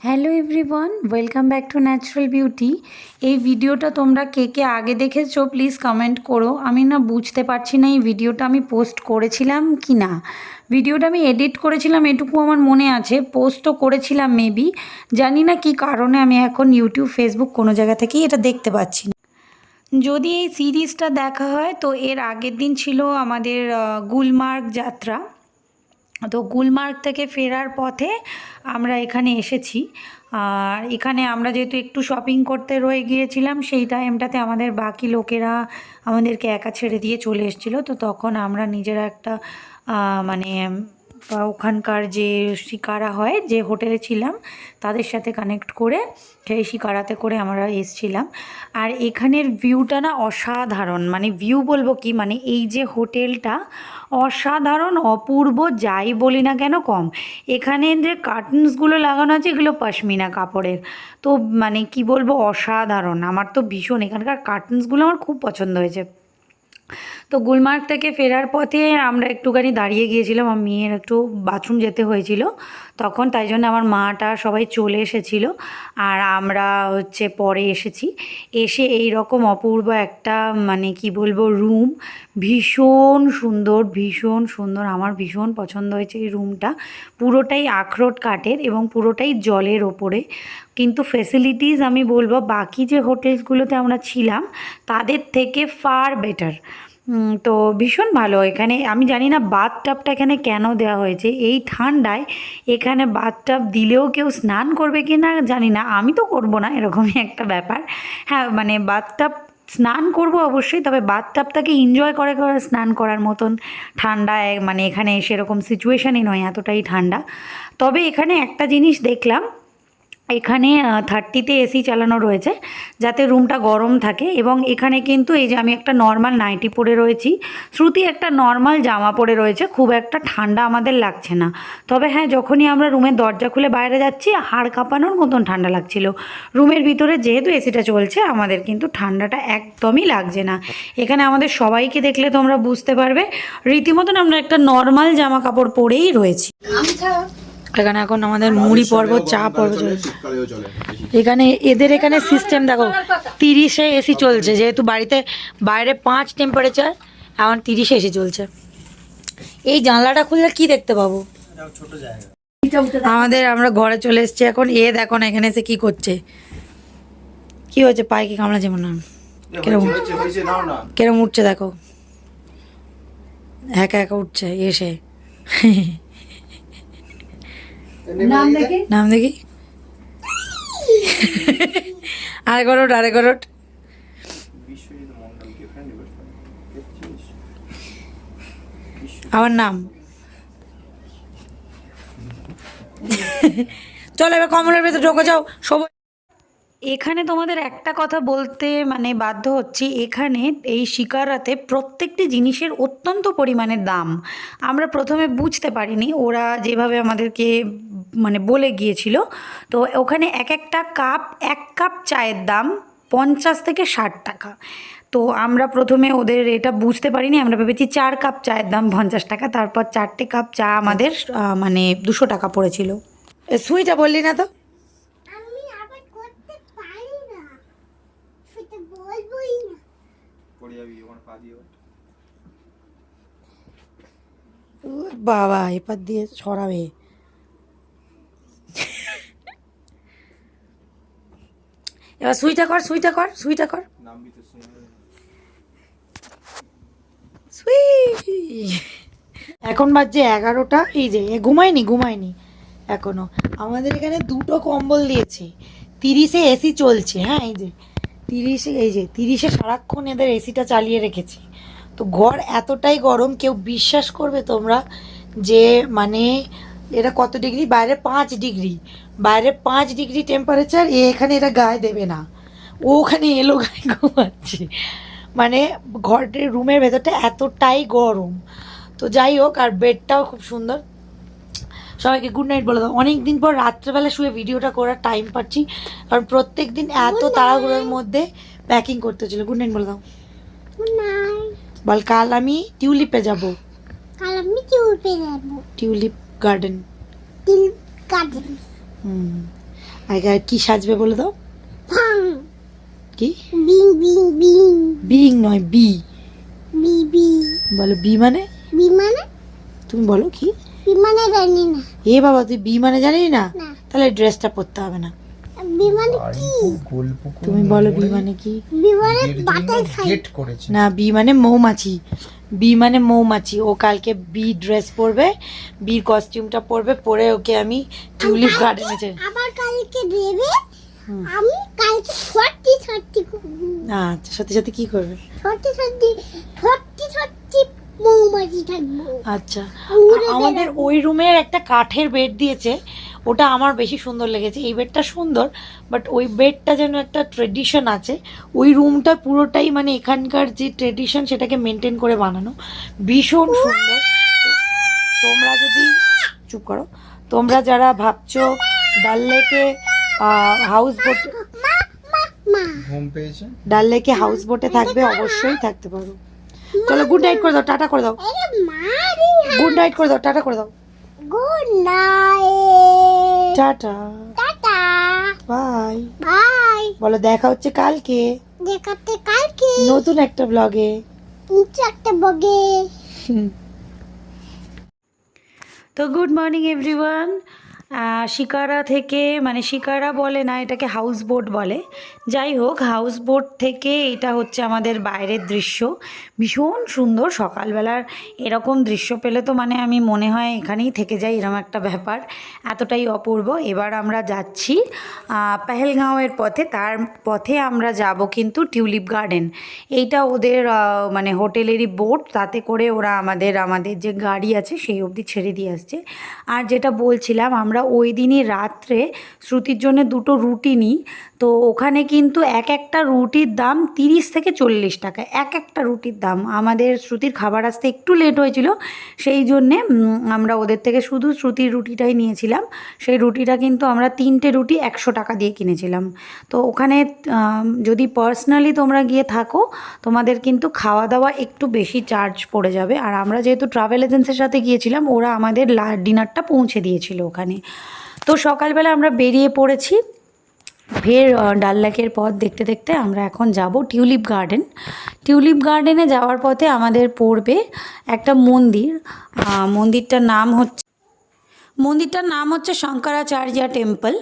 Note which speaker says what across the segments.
Speaker 1: Hello everyone, welcome back to natural beauty. এই ভিডিওটা তোমরা কে কে আগে দেখেছ, প্লিজ কমেন্ট করো। আমি না বুঝতে পারছি না এই ভিডিওটা আমি পোস্ট করেছিলাম কি না। ভিডিওটা আমি এডিট করেছিলাম, এটুকু আমার মনে আছে। পোস্টও করেছিলাম মেবি। জানি না কি কারণে আমি এখন ইউটিউব, ফেসবুক কোনো জায়গা থেকেই এটা দেখতে পাচ্ছি না। যদি এই সিরিজটা দেখা হয়, তো এর আগের দিন ছিল আমাদের গুলমার্গ যাত্রা। তো গুলমার্গ থেকে ফেরার পথে আমরা এখানে এসেছি। আর এখানে আমরা যেহেতু একটু শপিং করতে রয়ে গিয়েছিলাম, সেই টাইমটাতে আমাদের বাকি লোকেরা আমাদেরকে একা ছেড়ে দিয়ে চলে এসেছিল। তো তখন আমরা নিজেরা একটা মানে বা ওখানকার যে শিকারা হয়, যে হোটেলে ছিলাম, তাদের সাথে কানেক্ট করে সেই শিকারাতে করে আমরা এসছিলাম। আর এখানের ভিউটা না অসাধারণ মানে ভিউ বলব কি মানে এই যে হোটেলটা অসাধারণ, অপূর্ব, যাই বলি না কেন কম। এখানে যে কার্টুনসগুলো লাগানো আছে, এগুলো পশমিনা কাপড়ের। তো মানে কি বলব, অসাধারণ। আমার তো ভীষণ এখানকার কার্টুনসগুলো আমার খুব পছন্দ হয়েছে। তো গুলমার্গ থেকে ফেরার পথে আমরা একটুখানি দাঁড়িয়ে গিয়েছিলাম, আমার মেয়ের একটু বাথরুম যেতে হয়েছিল। তখন তাই জন্য আমার মাটা সবাই চলে এসেছিল আর আমরা হচ্ছে পরে এসেছি। এসে এই রকম অপূর্ব একটা মানে কি বলব রুম ভীষণ সুন্দর ভীষণ সুন্দর, আমার ভীষণ পছন্দ হয়েছে এই রুমটা পুরোটাই আখরোট কাঠের এবং পুরোটাই জলের ওপরে। কিন্তু ফেসিলিটিস আমি বলব বাকি যে হোটেলসগুলোতে আমরা ছিলাম, তাদের থেকে ফার বেটার তো ভীষণ ভালো। এখানে আমি জানি না বাথ টাবটা এখানে কেন দেওয়া হয়েছে। এই ঠান্ডায় এখানে বাথ টাব দিলেও কেউ স্নান করবে কি না জানি না। আমি তো করব না, এরকমই একটা ব্যাপার। হ্যাঁ মানে বাথ টাব স্নান করব অবশ্যই, তবে বাথটাবটাকে এনজয় করে করে স্নান করার মতন ঠান্ডায় মানে এখানে সেরকম সিচুয়েশানই নয়, এতটাই ঠান্ডা। তবে এখানে একটা জিনিস দেখলাম এখানে থার্টিতে এসি চালানো রয়েছে, যাতে রুমটা গরম থাকে এবং এখানে কিন্তু এই যে আমি একটা নর্মাল নাইটি পরে রয়েছি, শ্রুতি একটা নর্মাল জামা পরে রয়েছে, খুব একটা ঠান্ডা আমাদের লাগছে না। তবে হ্যাঁ যখনই আমরা রুমের দরজা খুলে বাইরে যাচ্ছি, হাড় কাঁপানোর মতন ঠান্ডা লাগছিল। রুমের ভিতরে যেহেতু এসিটা চলছে, আমাদের কিন্তু ঠান্ডাটা একদমই লাগছে না। এখানে আমাদের সবাইকে দেখলে তোমরা বুঝতে পারবে, রীতিমতন আমরা একটা নর্মাল জামা কাপড় পরেই রয়েছি। এখানে এখন আমাদের মুড়ি পর্ব চা পর্ব চলছে। এখানে এদের এখানে সিস্টেম দেখো তিরিশে এসি চলছে যেহেতু বাড়িতে বাইরে পাঁচ টেম্পারেচার এখন তিরিশে এসি চলছে। এই জানলাটা খুললে কি দেখতে পাবো? আমাদের আমরা ঘরে চলে এসেছি এখন এ দেখো না এখানে এসে কি করছে। কি হয়েছে? পায়ে কি মনে হয়?
Speaker 2: হয়েছে নাও না।
Speaker 1: কীরকম উঠছে দেখো। একা একা উঠছে এসে।
Speaker 3: নাম দেখি?
Speaker 1: নাম দেখি? আরেক রোড আরেক রোড আমার নাম। চলো এবার কমলের ভেতরে ঢোকে যাও। সবাই এখানে তোমাদের একটা কথা বলতে মানে বাধ্য হচ্ছি, এখানে এই শিকারাতে প্রত্যেকটি জিনিসের অত্যন্ত পরিমাণে দাম। আমরা প্রথমে বুঝতে পারিনি, ওরা যেভাবে আমাদেরকে মানে বলে গিয়েছিল। তো ওখানে এক একটা কাপ, এক কাপ চায়ের দাম পঞ্চাশ থেকে ষাট টাকা। তো আমরা প্রথমে ওদের এটা বুঝতে পারিনি, আমরা ভেবেছি চার কাপ চায়ের দাম পঞ্চাশ টাকা, তারপর চারটে কাপ চা আমাদের মানে দুশো টাকা পড়েছিল। সুইটা বললি না তো
Speaker 3: আমি আবার করতে পারি না সেটা বলবোই না
Speaker 2: পড়ে যাবি ওখানে পা দিয়ে
Speaker 1: বাবা এপার দিয়ে ছড়াবে। এবার সুইটা কর সুইটা কর সুইটা কর। সুই। এখন বাজছে এগারোটা এই যে এ ঘুমায়নি ঘুমায়নি এখনও। আমাদের এখানে দুটো কম্বল দিয়েছে। তিরিশে এসি চলছে হ্যাঁ এই যে। তিরিশে, এই যে তিরিশে সারাক্ষণ এদের এসিটা চালিয়ে রেখেছে। তো ঘর এতটাই গরম, কেউ বিশ্বাস করবে তোমরা যে মানে এটা কত ডিগ্রি? বাইরে পাঁচ ডিগ্রি। বাইরে পাঁচ ডিগ্রি টেম্পারেচার এখানে এটা গায়ে দেবে না। ও ওখানে এলো গায়ে ঘুমাচ্ছে। মানে ঘরের রুমের ভেতরটা এতটাই গরম। তো যাই হোক, আর বেডটাও খুব সুন্দর। সবাইকে গুড নাইট বলে দাও। অনেক দিন পর রাত্রেবেলা শুয়ে ভিডিওটা করার টাইম পাচ্ছি। কারণ প্রত্যেক দিন এত তাড়াহুড়োর মধ্যে প্যাকিং করতে হচ্ছিল। গুড নাইট বলে দাও। বল কাল আমি টিউলিপে যাব।
Speaker 3: কাল আমি পেয়ে যাব।
Speaker 1: টিউলিপ গার্ডেন
Speaker 3: তিল কাটে
Speaker 1: হুম। আগে আর কি সাজবে বলে দাও? কি?
Speaker 3: বিং বিং বিং
Speaker 1: বিং নয় বি
Speaker 3: বি বি
Speaker 1: বলো বি মানে?
Speaker 3: বিমানে
Speaker 1: তুমি বলো কি?
Speaker 3: বিমানে জানি না।
Speaker 1: এ বাবা তুই বি মানে জানি না?
Speaker 3: না।
Speaker 1: তাহলে ড্রেসটা পরতে হবে না।
Speaker 3: বিমানে কি?
Speaker 1: তুমি বলো বি মানে কি?
Speaker 3: বিমানে বাতাস
Speaker 2: করেছে।
Speaker 1: না বি মানে মৌমাছি। বি মানে মৌমাছি। ও কালকে বি ড্রেস পরবে বির কস্টিউমটা পরবে পরে ওকে আমি টিউলিপ গার্ডেনে
Speaker 3: আবার কালকে দেবে? আমি কালকে সত্যি সত্যি করব।
Speaker 1: আচ্ছা সত্যি সত্যি কি করবে?
Speaker 3: সত্যি সত্যি সত্যি সত্যি মৌমাছি থাকব
Speaker 1: আচ্ছা। আমাদের ওই রুমের একটা কাঠের বেড দিয়েছে। ওটা আমার বেশি সুন্দর লেগেছে। এই বেডটা সুন্দর বাট ওই বেডটা যেন একটা ট্রেডিশন আছে। ওই রুমটা পুরোটাই মানে এখানকার যে ট্রেডিশন সেটাকে মেনটেন করে বানানো। ভীষণ সুন্দর। তোমরা যদি চুপ করো। তোমরা যারা ভাবছ ডাল লেকে হাউস বোট
Speaker 3: মা মা মা
Speaker 2: হোম পেয়েছে?
Speaker 1: ডাল লেকে হাউস বোটে থাকবে অবশ্যই থাকতে পারো। চলো গুড নাইট করে দাও টাটা করে দাও।
Speaker 3: আরে
Speaker 1: গুড নাইট করে দাও টাটা করে দাও।
Speaker 3: Good night
Speaker 1: tata.
Speaker 3: Tata.
Speaker 1: Bye
Speaker 3: bye
Speaker 1: বলো দেখা হচ্ছে কালকে।
Speaker 3: দেখাতে কালকে।
Speaker 1: নতুন একটা ব্লগে
Speaker 3: নিচে একটা ব্লগে
Speaker 1: তো গুড মর্নিং এভরিওয়ান শিকারা থেকে মানে শিকারা বলে না, এটাকে হাউস বোট বলে। যাই হোক হাউস বোট থেকে এটা হচ্ছে আমাদের বাইরের দৃশ্য। ভীষণ সুন্দর সকালবেলার এরকম দৃশ্য পেলে তো মানে আমি মনে হয় এখানেই থেকে যাই এরকম একটা ব্যাপার। এতটাই অপূর্ব। এবার আমরা যাচ্ছি পেহেলগাঁওয়ের পথে। তার পথে আমরা যাব কিন্তু টিউলিপ গার্ডেন। এইটা ওদের মানে হোটেলেরই বোট তাতে করে ওরা আমাদের আমাদের যে গাড়ি আছে, সেই অবধি ছেড়ে দিয়ে আসছে। আর যেটা বলছিলাম, আমরা ওই দিনই রাত্রে শ্রুতির জন্য দুটো রুটি নিই। তো ওখানে কিন্তু এক একটা রুটির দাম তিরিশ থেকে চল্লিশ টাকা। এক একটা রুটির দাম। আমাদের শ্রুতির খাবার আসতে একটু লেট হয়েছিল। সেই জন্যে আমরা ওদের থেকে শুধু শ্রুতির রুটিটাই নিয়েছিলাম। সেই রুটিটা কিন্তু আমরা তিনটে রুটি একশো টাকা দিয়ে কিনেছিলাম। তো ওখানে যদি পার্সোনালি তোমরা গিয়ে থাকো, তোমাদের কিন্তু খাওয়া দাওয়া একটু বেশি চার্জ পড়ে যাবে। আর আমরা যেহেতু ট্রাভেল এজেন্সির সাথে গিয়েছিলাম, ওরা আমাদের ডিনারটা পৌঁছে দিয়েছিল ওখানে। তো সকালবেলা আমরা বেরিয়ে পড়েছি। ফের ডাল লেকের পথ দেখতে দেখতে আমরা এখন যাব টিউলিপ গার্ডেন। টিউলিপ গার্ডেনে যাওয়ার পথে আমাদের পড়বে একটা মন্দির। মন্দিরটার নাম হচ্ছে মন্দিরটার নাম হচ্ছে শঙ্করাচার্য টেম্পল।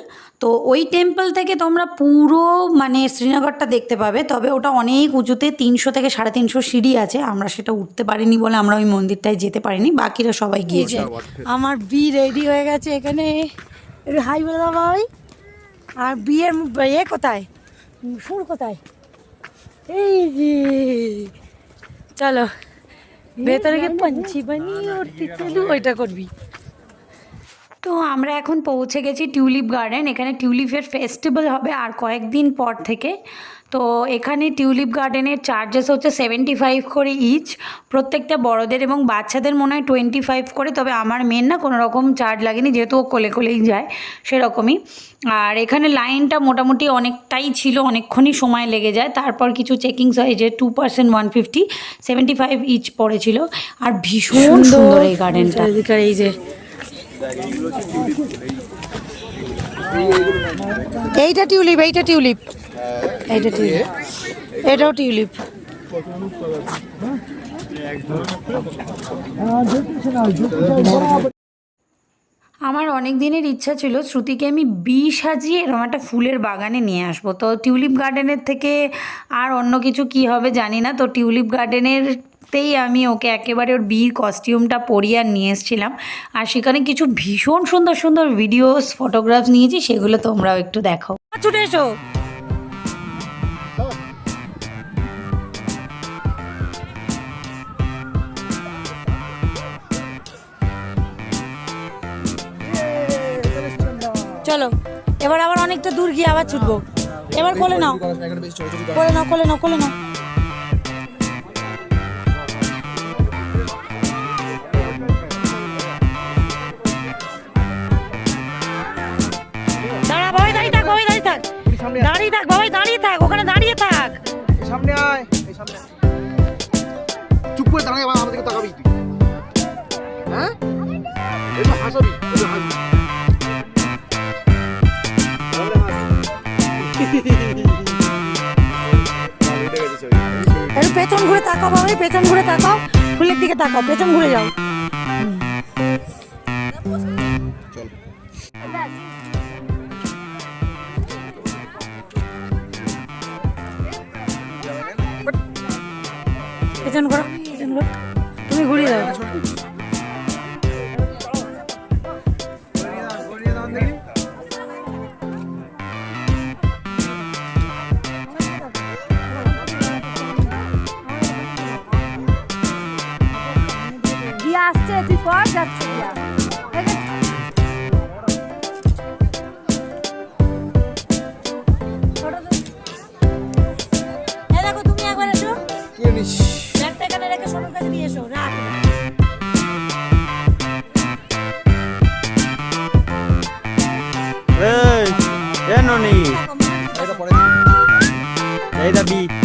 Speaker 1: তো ওই টেম্পল থেকে তোমরা পুরো মানে শ্রীনগরটা দেখতে পাবে তবে ওটা অনেক উঁচুতে তিনশো থেকে সাড়ে তিনশো সিঁড়ি আছে। আমরা সেটা উঠতে পারিনি বলে আমরা ওই মন্দিরটায় যেতে পারিনি বাকিরা সবাই গিয়েছে। আমার বি রেডি হয়ে গেছে এখানে। একটু হাই বলে ভাই। আর বিয়ের এ কোথায়? সুর কোথায়? এই যে চলো। ভেতরে গিয়ে পঞ্চি বানিয়ে উঠতে চলু ওইটা করবি। তো আমরা এখন পৌঁছে গেছি টিউলিপ গার্ডেন। এখানে টিউলিপের ফেস্টিভ্যাল হবে আর কয়েকদিন পর থেকে। তো এখানে টিউলিপ গার্ডেনের চার্জেস হচ্ছে সেভেন্টি ফাইভ করে ইচ প্রত্যেকটা বড়দের এবং বাচ্চাদের মনে হয় টোয়েন্টি ফাইভ করে। তবে আমার মেন না কোনো রকম চার্জ লাগেনি যেহেতু ও কোলে কোলেই যায় সেরকমই। আর এখানে লাইনটা মোটামুটি অনেকটাই ছিল অনেকক্ষণই সময় লেগে যায়। তারপর কিছু চেকিংস হয় যে two percent one fifty seventy five inch পড়েছিল। আর ভীষণ সুন্দর এই গার্ডেনটা। এই যে এইটা টিউলিপ এইটা টিউলিপ। এইটা টিউলিপ। এটাও টিউলিপ। আমার অনেক দিনের ইচ্ছা ছিল শ্রুতিকে আমি বি সাজিয়ে এরকম একটা ফুলের বাগানে নিয়ে আসব। তো টিউলিপ গার্ডেনের থেকে আর অন্য কিছু কি হবে জানি না। তো টিউলিপ গার্ডেনের তেই আমি ওকে একেবারে ওর বিয়ের কস্টিউমটা পরিয়ে আর নিয়ে এসেছিলাম। আর সেখানে কিছু ভীষণ সুন্দর সুন্দর ভিডিওস ফটোগ্রাফস নিয়েছি, সেগুলো তোমরাও একটু দেখো। ছুটে এসো। চলো, এবার আবার অনেকটা দূর গিয়ে আবার ছুটবো। এবার কোলে নাও। কোলে নাও কোলে নাও কোলে নাও। দাঁড়িয়ে থাক বাবাই দাঁড়িয়ে থাক ওখানে দাঁড়িয়ে থাক।
Speaker 2: সামনে আয় এই সামনে চুপ করে দাঁড়ায় আমার দিকে তাকাবি তুই। হ্যাঁ? হাসাবি
Speaker 1: পেছন ঘুরে তাকাও পেছন ঘুরে তাকাও। ফুলের দিকে তাকাও পেছন ঘুরে যাও। পেছন করো পেছন করো। তুমি ঘুরিয়ে দাও।
Speaker 2: পরে
Speaker 4: এই দাবি
Speaker 5: হ্যাঁ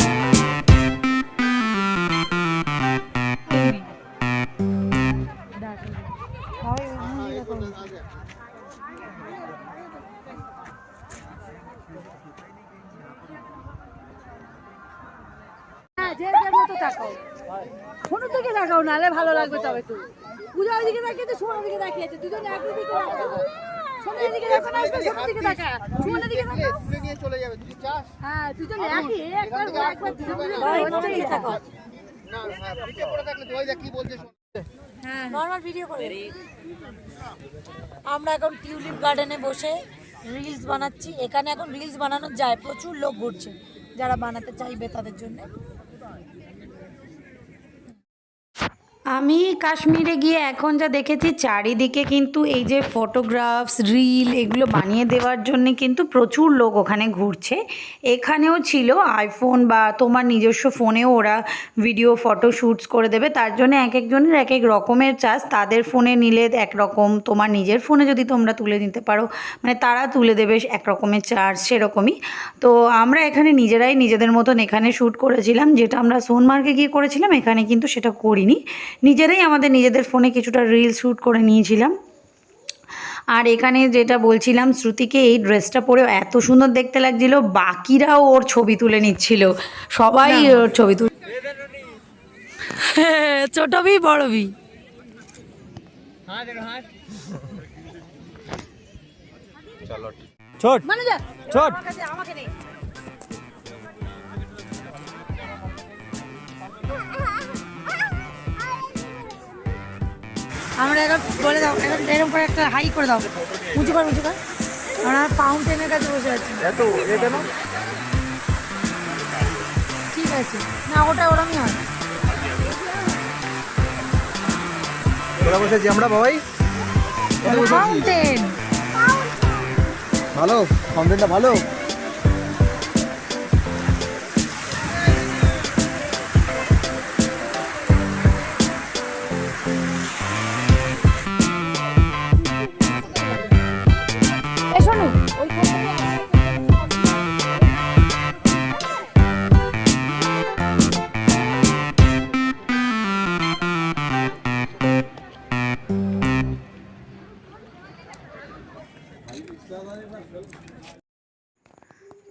Speaker 1: আমরা এখন টিউলিপ গার্ডেনে বসে রিলস বানাচ্ছি। এখানে এখন রিলস বানানো যায় প্রচুর লোক ঘুরছে। যারা বানাতে চাইবে তাদের জন্য। আমি কাশ্মীরে গিয়ে এখন যা দেখেছি, চারিদিকে কিন্তু এই যে ফটোগ্রাফস রিল এগুলো বানিয়ে দেওয়ার জন্য কিন্তু প্রচুর লোক ওখানে ঘুরছে। এখানেও ছিল আইফোন বা তোমার নিজস্ব ফোনেও ওরা ভিডিও ফটো শ্যুটস করে দেবে। তার জন্য এক একজনের এক এক রকমের চার্জ তাদের ফোনে নিলে এক রকম, তোমার নিজের ফোনে যদি তোমরা তুলে নিতে পারো মানে তারা তুলে দেবে এক রকমের চার্জ সেরকমই। তো আমরা এখানে নিজেরাই নিজেদের মতন এখানে শ্যুট করেছিলাম। যেটা আমরা সোনমার্গে গিয়ে করেছিলাম, এখানে কিন্তু সেটা করিনি। নিজেরাই আমাদের নিজেদের ফোনে কিছুটা রিল শ্যুট করে নিয়েছিলাম। আর এখানে যেটা বলছিলাম শ্রুতিকে এই ড্রেসটা পরে এত সুন্দর দেখতে লাগছিল বাকিরাও ওর ছবি তুলে নিচ্ছিল। সবাই ওর ছবি তুলে ছোট বি বড় বি
Speaker 4: ছোট।
Speaker 5: মানে যা।
Speaker 4: ছোট।
Speaker 5: আমাকে নেই
Speaker 1: আমরা এখন বলে দাও এখন এরকম করে একটা হাই করে দাও। উঁচু কর উঁচু কর। আমরা ফাউন্টেনের কাছে বসে আছি।
Speaker 2: এত এ কেন?
Speaker 1: ঠিক আছে। না ওটা ওরমই হয়।
Speaker 2: তোরা বসেছি আমরা বাবাই
Speaker 1: ফাউন্টেন
Speaker 2: ভালো ফাউন্টেনটা ভালো।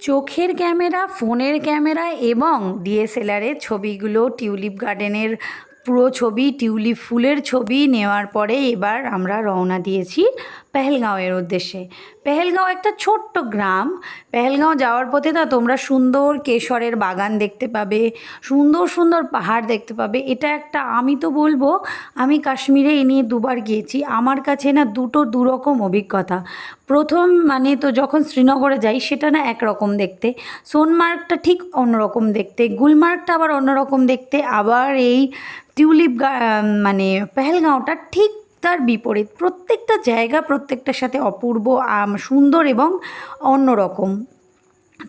Speaker 1: চোখের ক্যামেরা, ফোনের ক্যামেরা এবং ডিএসএলআরের ছবিগুলো টিউলিপ গার্ডেনের পুরো ছবি, টিউলিপ ফুলের ছবি নেওয়ার পরে এবার আমরা রওনা দিয়েছি পেহেলগাঁওয়ের উদ্দেশ্যে। পেহেলগাঁও একটা ছোট্ট গ্রাম। পেহেলগাঁও যাওয়ার পথে না তোমরা সুন্দর কেশরের বাগান দেখতে পাবে, সুন্দর সুন্দর পাহাড় দেখতে পাবে। এটা একটা, আমি তো বলব, আমি কাশ্মীরে এ নিয়ে দুবার গিয়েছি। আমার কাছে না দুটো দুরকম অভিজ্ঞতা। প্রথম মানে তো যখন শ্রীনগরে যাই, সেটা না একরকম দেখতে। সোনমার্গটা ঠিক অন্যরকম দেখতে। গুলমার্গটা আবার অন্যরকম দেখতে। আবার এই টিউলিপ মানে পেহেলগাঁওটা ঠিক তার বিপরীত। প্রত্যেকটা জায়গা প্রত্যেকটার সাথে অপূর্ব সুন্দর এবং অন্যরকম।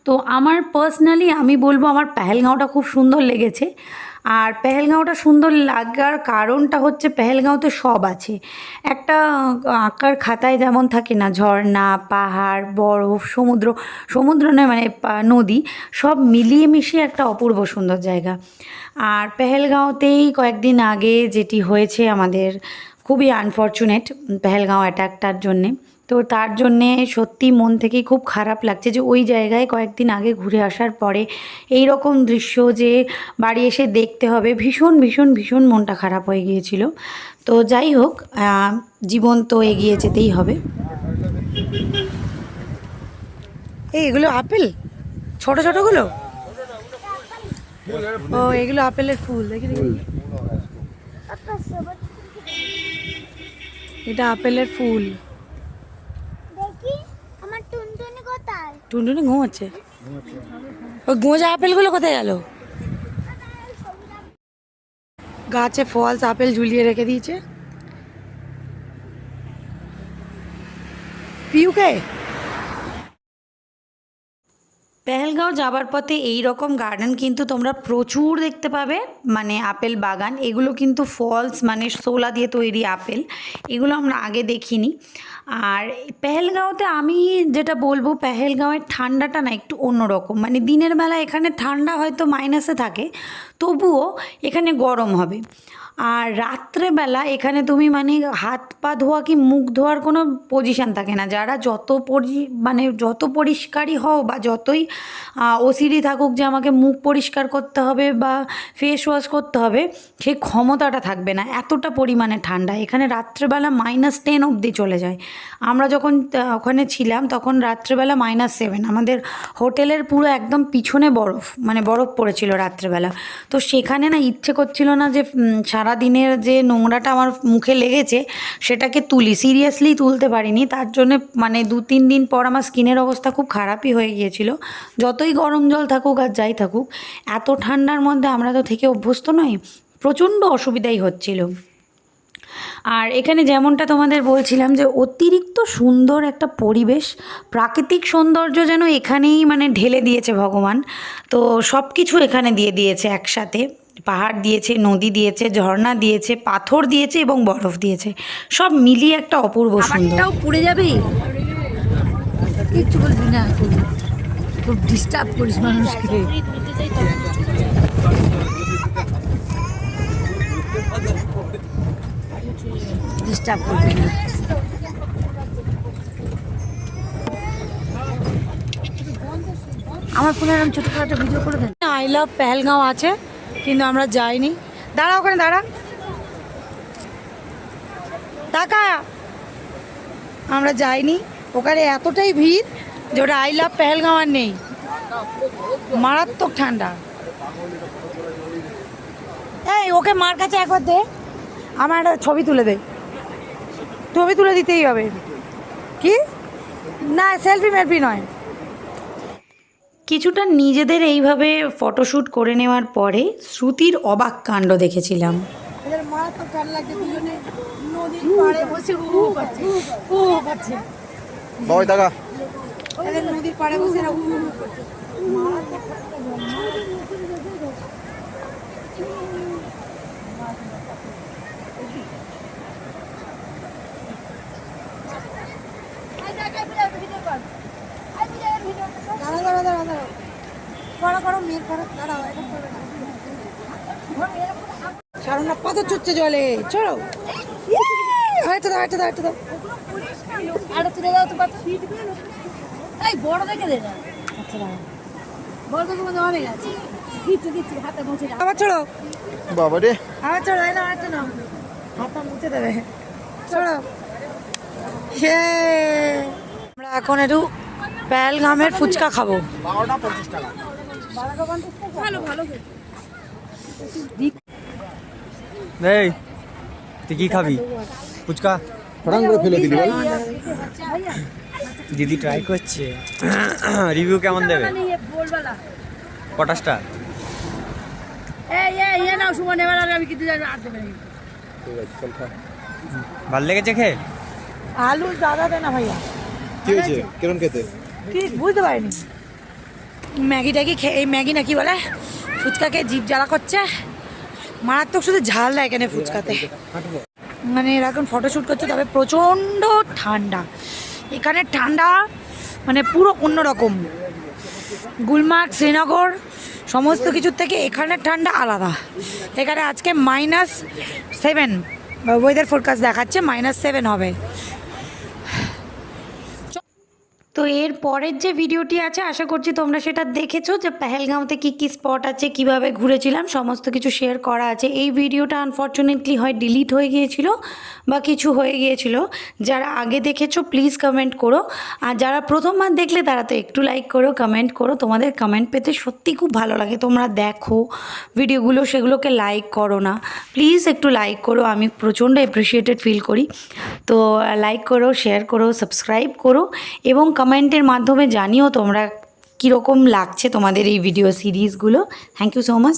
Speaker 1: তো আমার পার্সোনালি আমি বলব আমার পেহেলগাঁওটা খুব সুন্দর লেগেছে। আর পেহেলগাঁওটা সুন্দর লাগার কারণটা হচ্ছে পেহেলগাঁওতে সব আছে। একটা আঁকার খাতায় যেমন থাকে না, ঝর্ণা, পাহাড়, বরফ, সমুদ্র সমুদ্র নয় মানে নদী, সব মিলিয়ে মিশিয়ে একটা অপূর্ব সুন্দর জায়গা। আর পেহেলগাঁওতেই কয়েকদিন আগে যেটি হয়েছে আমাদের খুবই আনফর্চুনেট পেহেলগাঁও অ্যাটাকটার জন্যে। তো তার জন্যে সত্যি মন থেকেই খুব খারাপ লাগছে যে ওই জায়গায় কয়েকদিন আগে ঘুরে আসার পরে এই রকম দৃশ্য যে বাড়ি এসে দেখতে হবে, ভীষণ ভীষণ ভীষণ মনটা খারাপ হয়ে গিয়েছিল। তো যাই হোক জীবন তো এগিয়ে যেতেই হবে। এই, এগুলো আপেল? ছোট ছোটগুলো ও, এগুলো আপেলের ফুল, দেখি দেখি। এটা আপেলের ফুল।
Speaker 3: দেখি আমার টুনটুনি কোথায়?
Speaker 1: টুনটুনি ঘুমাচ্ছে? ওই গোঁজা আপেলগুলো কোথায় গেল? গাছে ফলস আপেল ঝুলিয়ে রেখে দিয়েছে। পিউকে? পেহেলগাঁও যাবার পথে এই রকম গার্ডেন কিন্তু তোমরা প্রচুর দেখতে পাবে। মানে আপেল বাগান, এগুলো কিন্তু ফলস মানে সোলা দিয়ে তৈরি আপেল। এগুলো আমরা আগে দেখিনি। আর পেহেলগাঁওতে আমি যেটা বলব, পেহেলগাঁওয়ের ঠান্ডাটা না একটু অন্যরকম। মানে দিনের বেলা এখানে ঠান্ডা হয়তো মাইনাসে থাকে, তবুও এখানে গরম হবে। আর রাত্রেবেলা এখানে তুমি মানে হাত পা ধোয়া কি মুখ ধোয়ার কোনো পজিশান থাকে না। যারা যত পরি মানে যত পরিষ্কারই হও বা যতই ওসিডি থাকুক যে আমাকে মুখ পরিষ্কার করতে হবে বা ফেস ওয়াশ করতে হবে সেই ক্ষমতাটা থাকবে না। এতটা পরিমাণে ঠান্ডা। এখানে রাত্রেবেলা মাইনাস টেন অবধি চলে যায়। আমরা যখন ওখানে ছিলাম তখন রাত্রেবেলা মাইনাস সেভেন আমাদের হোটেলের পুরো একদম পিছনে বরফ মানে বরফ পড়েছিল রাত্রেবেলা। তো সেখানে না ইচ্ছে করছিল না যে উম, সারাদিনের যে নোংরাটা আমার মুখে লেগেছে সেটাকে তুলি। সিরিয়াসলি তুলতে পারিনি। তার জন্য মানে দু তিন দিন পর আমার স্কিনের অবস্থা খুব খারাপই হয়ে গিয়েছিল। যতই গরম জল থাকুক আর যাই থাকুক এত ঠান্ডার মধ্যে আমরা তো থেকে অভ্যস্ত নই প্রচণ্ড অসুবিধাই হচ্ছিল। আর এখানে যেমনটা তোমাদের বলছিলাম যে অতিরিক্ত সুন্দর একটা পরিবেশ প্রাকৃতিক সৌন্দর্য যেন এখানেই মানে ঢেলে দিয়েছে ভগবান। তো সব কিছু এখানে দিয়ে দিয়েছে একসাথে। পাহাড় দিয়েছে নদী দিয়েছে ঝর্ণা দিয়েছে পাথর দিয়েছে এবং বরফ দিয়েছে। সব মিলিয়ে একটা অপূর্ব সুন্দর।
Speaker 5: পুড়ে যাবে? কিচ্ছু বলবি না। খুব ডিস্টার্ব করিস মানুষকে। ডিস্টার্ব আমার ফোনে এরকম ছোটো একটা ভিডিও করে দেন।
Speaker 1: আই লাভ পেহেলগাঁও আছে, কিন্তু আমরা যাইনি। দাঁড়া ওখানে, দাঁড়া। টাকা আমরা যাইনি। ওখানে এতটাই ভিড় যে ওটা আই লাভ পেহেলগাঁও আর নেই। মারাত্মক ঠান্ডা। এই ওকে মার কাছে একবার দে। আমার একটা ছবি তুলে দে। ছবি তুলে দিতেই হবে। কি? না সেলফি মেলফি নয়। কিছুটা নিজেদের এইভাবে ফটোশ্যুট করে নেওয়ার পরে শ্রুতির অবাক কাণ্ড দেখেছিলাম।
Speaker 5: নদীর পাড়ে বসে উ করছে উ করছে। এদের নদীর পাড়ে বসে এরা দাঁড়া দাঁড়া দাঁড়া দাঁড়া করো করো মেয়ের করো
Speaker 1: পাথর চড়ছে জলে। চলো। আরেকটা দাও আরেকটা দাও আরেকটা
Speaker 5: তুলে দাও তো এই বড় দেখে দে না। আচ্ছা বড় দেখে মধ্যে অনেক আছে। দিচ্ছি দিচ্ছি হাতে পৌঁছে
Speaker 1: আবার চলো।
Speaker 2: বাবা রে।
Speaker 1: আবার চলো এই না আরেকটা নাও। হাতটা মুছে দেবে। চলো। হে। আমরা এখন একটু প্যালগামের ফুচকা খাব।
Speaker 2: বারোটা পঞ্চাশ টাকা।
Speaker 5: ভালো ভালো
Speaker 4: এই তুই কি খাবি? ফুচকা?
Speaker 2: ফটাং করে ফেলে দিলি বল
Speaker 4: দিদি ট্রাই করছে। রিভিউ কেমন দেবে?
Speaker 5: নিয়ে বলবালা
Speaker 4: কটা স্টার ভালো লেগেছে খেয়ে?
Speaker 1: আলু দাদা দে না ভাইয়া।
Speaker 2: কি হয়েছে? কেরম খেতে?
Speaker 1: কি বুঝতে পারিনি। ম্যাগিটা কি খেয়ে এই ম্যাগি নাকি বলে? ফুচকাকে জিভ জ্বালা করছে। মারাত্মক শুধু ঝাল দেয় এখানে ফুচকাতে। মানে এরা এখন ফটোশ্যুট করছে তবে প্রচণ্ড ঠান্ডা। এখানে ঠান্ডা মানে পুরো অন্যরকম। গুলমার্গ, শ্রীনগর, সমস্ত কিছুর থেকে এখানের ঠান্ডা আলাদা। এখানে আজকে মাইনাস সেভেন ওয়েদার ফোরকাস্ট দেখাচ্ছে মাইনাস সেভেন হবে। তো এর পরের যে ভিডিওটি আছে, আশা করছি তোমরা সেটা দেখেছ যে পেহেলগাঁওতে কী কী স্পট আছে, কীভাবে ঘুরেছিলাম, সমস্ত কিছু শেয়ার করা আছে। এই ভিডিওটা আনফর্চুনেটলি হয় ডিলিট হয়ে গিয়েছিল বা কিছু হয়ে গিয়েছিল। যারা আগে দেখেছ প্লিজ কমেন্ট করো। আর যারা প্রথমবার দেখলে, তারা তো একটু লাইক করো কমেন্ট করো। তোমাদের কমেন্ট পেতে সত্যি খুব ভালো লাগে। তোমরা দেখো ভিডিওগুলো, সেগুলোকে লাইক করো না। প্লিজ একটু লাইক করো, আমি প্রচণ্ড অ্যাপ্রিসিয়েটেড ফিল করি। তো লাইক করো শেয়ার করো সাবস্ক্রাইব করো এবং কমেন্টের মাধ্যমে জানিও তোমরা কীরকম লাগছে তোমাদের এই ভিডিও সিরিজগুলো থ্যাংক ইউ সো মাচ